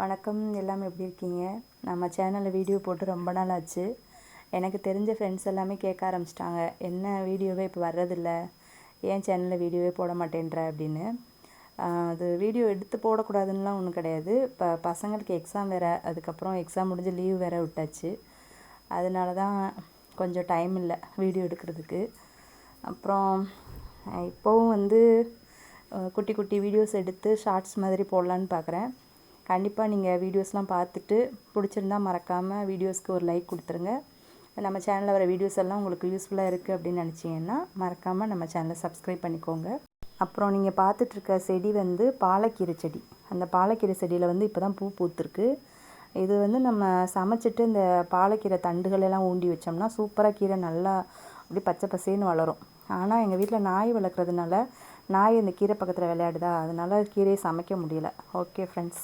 வணக்கம் எல்லாமே எப்படி இருக்கீங்க? நம்ம சேனலில் வீடியோ போட்டு ரொம்ப நாள் ஆச்சு. எனக்கு தெரிஞ்ச ஃப்ரெண்ட்ஸ் எல்லாமே கேட்க ஆரம்பிச்சிட்டாங்க. என்ன வீடியோவே இப்போ வர்றதில்ல? ஏன் சேனலில் வீடியோவே போட மாட்டேன்ற அப்படின்னு. அது வீடியோ எடுத்து போடக்கூடாதுன்னுலாம் ஒன்றும் கிடையாது. இப்போ பசங்களுக்கு எக்ஸாம் வேறு அதுக்கப்புறம் எக்ஸாம் முடிஞ்சு லீவ் வேறு விட்டாச்சு. அதனால தான் கொஞ்சம் டைம் இல்லை வீடியோ எடுக்கிறதுக்கு. அப்புறம் இப்போவும் வந்து குட்டி குட்டி வீடியோஸ் எடுத்து ஷார்ட்ஸ் மாதிரி போடலான்னு பார்க்குறேன் கண்டிப்பாக நீங்கள் வீடியோஸ்லாம் பார்த்துட்டு பிடிச்சிருந்தா மறக்காமல் வீடியோஸ்க்கு ஒரு லைக் கொடுத்துருங்க. நம்ம சேனலில் வர வீடியோஸ் எல்லாம் உங்களுக்கு யூஸ்ஃபுல்லாக இருக்குது அப்படின்னு நினச்சிங்கன்னா மறக்காமல் நம்ம சேனலை சப்ஸ்கிரைப் பண்ணிக்கோங்க. அப்புறம் நீங்கள் பார்த்துட்ருக்க செடி வந்து பாலக்கீரை செடி. அந்த பாலக்கீரை செடியில் வந்து இப்போ தான் பூ பூத்துருக்கு. இது வந்து நம்ம சமைச்சிட்டு இந்த பாலக்கீரை தண்டுகள் எல்லாம் ஊண்டி வச்சோம்னா சூப்பராக கீரை நல்லா அப்படியே பச்சை பசேன்னு வளரும். ஆனால் எங்கள் வீட்டில் நாய் வளர்க்குறதுனால நாய் அந்த கீரை பக்கத்தில் விளையாடுதா? அதனால் கீரையை சமைக்க முடியல. Okay friends